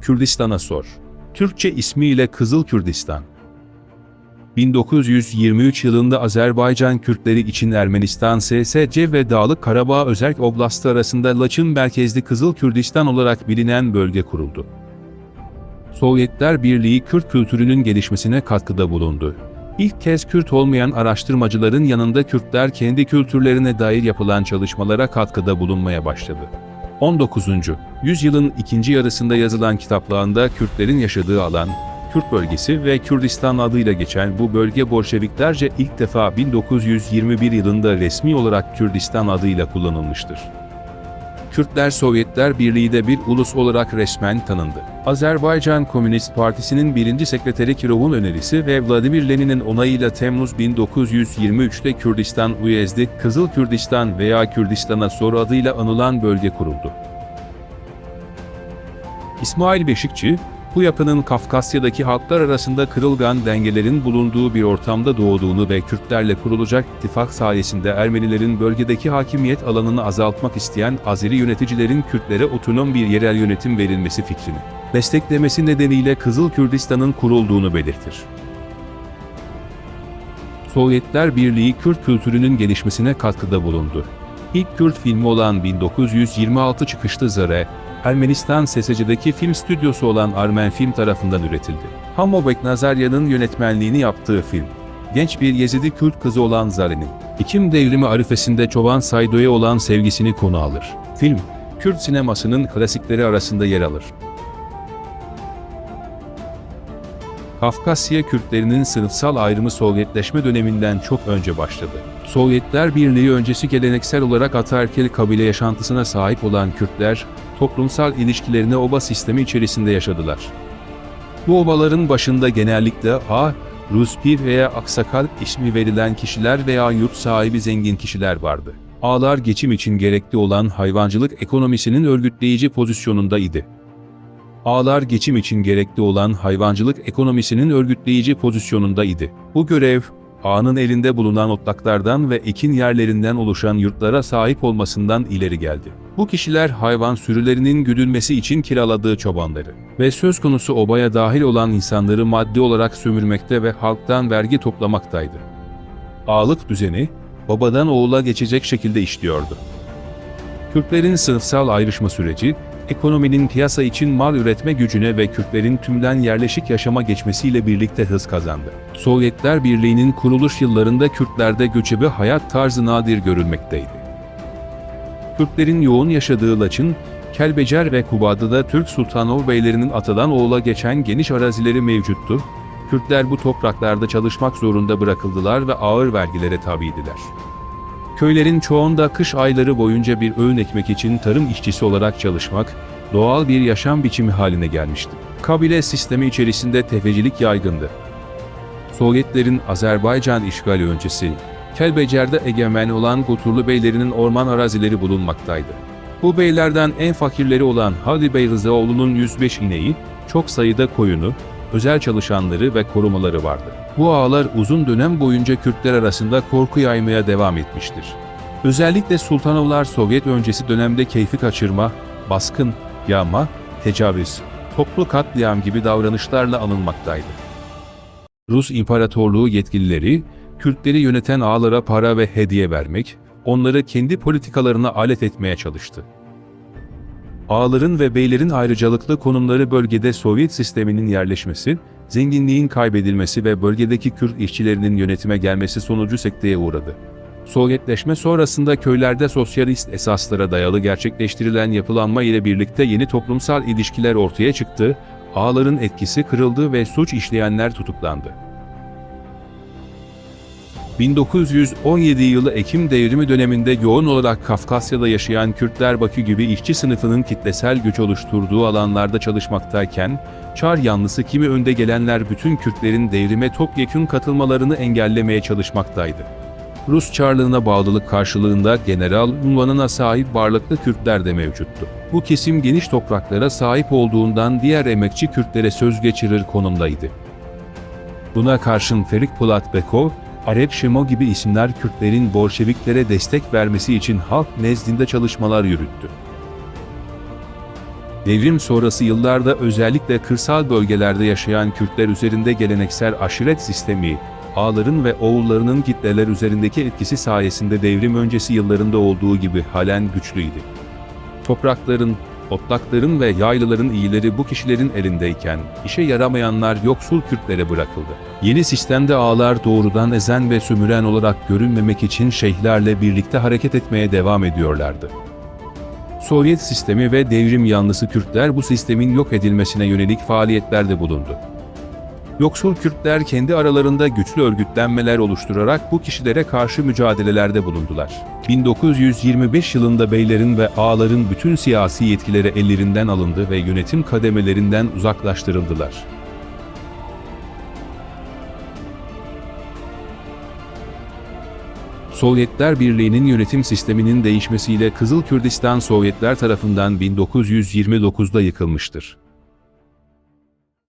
Kürdistan'a sor. Türkçe ismiyle Kızıl Kürdistan. 1923 yılında Azerbaycan Kürtleri için Ermenistan SSC ve Dağlık Karabağ Özerk Oblastı arasında Laçın merkezli Kızıl Kürdistan olarak bilinen bölge kuruldu. Sovyetler Birliği Kürt kültürünün gelişmesine katkıda bulundu. İlk kez Kürt olmayan araştırmacıların yanında Kürtler kendi kültürlerine dair yapılan çalışmalara katkıda bulunmaya başladı. 19. yüzyılın ikinci yarısında yazılan kitaplarında Kürtlerin yaşadığı alan, Kürt bölgesi ve Kürdistan adıyla geçen bu bölge Bolşeviklerce ilk defa 1921 yılında resmi olarak Kürdistan adıyla kullanılmıştır. Kürtler Sovyetler Birliği'de bir ulus olarak resmen tanındı. Azerbaycan Komünist Partisi'nin birinci sekreteri Kirov'un önerisi ve Vladimir Lenin'in onayıyla Temmuz 1923'te Kürdistan Uyezdi, Kızıl Kürdistan veya Kürdistan'a soru adıyla anılan bölge kuruldu. İsmail Beşikçi, bu yapının Kafkasya'daki halklar arasında kırılgan dengelerin bulunduğu bir ortamda doğduğunu ve Kürtlerle kurulacak ittifak sayesinde Ermenilerin bölgedeki hakimiyet alanını azaltmak isteyen Azeri yöneticilerin Kürtlere otonom bir yerel yönetim verilmesi fikrini desteklemesi nedeniyle Kızıl Kürdistan'ın kurulduğunu belirtir. Sovyetler Birliği Kürt kültürünün gelişmesine katkıda bulundu. İlk Kürt filmi olan 1926 çıkışlı Zare, Ermenistan SSC'deki film stüdyosu olan Armen Film tarafından üretildi. Hamobek Nazaryan'ın yönetmenliğini yaptığı film, genç bir Yezidi Kürt kızı olan Zare'nin, Ekim devrimi arifesinde Çoban Saydo'ya olan sevgisini konu alır. Film, Kürt sinemasının klasikleri arasında yer alır. Kafkasya Kürtlerinin sınıfsal ayrımı Sovyetleşme döneminden çok önce başladı. Sovyetler Birliği öncesi geleneksel olarak ataerkil kabile yaşantısına sahip olan Kürtler, toplumsal ilişkilerini oba sistemi içerisinde yaşadılar. Bu obaların başında genellikle A, Ruspir veya Aksakal ismi verilen kişiler veya yurt sahibi zengin kişiler vardı. Ağlar geçim için gerekli olan hayvancılık ekonomisinin örgütleyici pozisyonunda idi. Ağlar geçim için gerekli olan hayvancılık ekonomisinin örgütleyici pozisyonunda idi. Bu görev, ağanın elinde bulunan otlaklardan ve ekin yerlerinden oluşan yurtlara sahip olmasından ileri geldi. Bu kişiler hayvan sürülerinin güdülmesi için kiraladığı çobanları ve söz konusu obaya dahil olan insanları maddi olarak sömürmekte ve halktan vergi toplamaktaydı. Ağalık düzeni, babadan oğula geçecek şekilde işliyordu. Kürtlerin sınıfsal ayrışma süreci, ekonominin piyasa için mal üretme gücüne ve Kürtlerin tümden yerleşik yaşama geçmesiyle birlikte hız kazandı. Sovyetler Birliği'nin kuruluş yıllarında Kürtlerde göçebe hayat tarzı nadir görülmekteydi. Kürtlerin yoğun yaşadığı Laçın, Kelbecer ve Kubadı'da Türk Sultanov beylerinin atadan oğula geçen geniş arazileri mevcuttu. Kürtler bu topraklarda çalışmak zorunda bırakıldılar ve ağır vergilere tabiydiler. Köylerin çoğunda kış ayları boyunca bir öğün ekmek için tarım işçisi olarak çalışmak, doğal bir yaşam biçimi haline gelmişti. Kabile sistemi içerisinde tefecilik yaygındı. Sovyetlerin Azerbaycan işgali öncesi, Kelbecer'de egemen olan Goturlu beylerinin orman arazileri bulunmaktaydı. Bu beylerden en fakirleri olan Hadi Bey Rızaoğlu'nun 105 ineği, çok sayıda koyunu, özel çalışanları ve korumaları vardı. Bu ağlar uzun dönem boyunca Kürtler arasında korku yaymaya devam etmiştir. Özellikle Sultanovlar Sovyet öncesi dönemde keyfi kaçırma, baskın, yağma, tecavüz, toplu katliam gibi davranışlarla anılmaktaydı. Rus İmparatorluğu yetkilileri, Kürtleri yöneten ağalara para ve hediye vermek, onları kendi politikalarına alet etmeye çalıştı. Ağaların ve beylerin ayrıcalıklı konumları bölgede Sovyet sisteminin yerleşmesi, zenginliğin kaybedilmesi ve bölgedeki Kürt işçilerinin yönetime gelmesi sonucu sekteye uğradı. Sovyetleşme sonrasında köylerde sosyalist esaslara dayalı gerçekleştirilen yapılanma ile birlikte yeni toplumsal ilişkiler ortaya çıktı, ağaların etkisi kırıldı ve suç işleyenler tutuklandı. 1917 yılı Ekim devrimi döneminde yoğun olarak Kafkasya'da yaşayan Kürtler Bakü gibi işçi sınıfının kitlesel güç oluşturduğu alanlarda çalışmaktayken, Çar yanlısı kimi önde gelenler bütün Kürtlerin devrime topyekün katılmalarını engellemeye çalışmaktaydı. Rus Çarlığına bağlılık karşılığında general unvanına sahip varlıklı Kürtler de mevcuttu. Bu kesim geniş topraklara sahip olduğundan diğer emekçi Kürtlere söz geçirir konumdaydı. Buna karşın Ferik Polat Bekov, Arep Şemo gibi isimler Kürtlerin Bolşeviklere destek vermesi için halk nezdinde çalışmalar yürüttü. Devrim sonrası yıllarda özellikle kırsal bölgelerde yaşayan Kürtler üzerinde geleneksel aşiret sistemi, ağların ve oğullarının kitleler üzerindeki etkisi sayesinde devrim öncesi yıllarında olduğu gibi halen güçlüydü. Toprakların, otlakların ve yaylıların iyileri bu kişilerin elindeyken, işe yaramayanlar yoksul Kürtlere bırakıldı. Yeni sistemde ağlar doğrudan ezen ve sömüren olarak görünmemek için şeyhlerle birlikte hareket etmeye devam ediyorlardı. Sovyet sistemi ve devrim yanlısı Kürtler bu sistemin yok edilmesine yönelik faaliyetlerde bulundu. Yoksul Kürtler kendi aralarında güçlü örgütlenmeler oluşturarak bu kişilere karşı mücadelelerde bulundular. 1925 yılında beylerin ve ağaların bütün siyasi yetkileri ellerinden alındı ve yönetim kademelerinden uzaklaştırıldılar. Sovyetler Birliği'nin yönetim sisteminin değişmesiyle Kızıl Kürdistan Sovyetler tarafından 1929'da yıkılmıştır.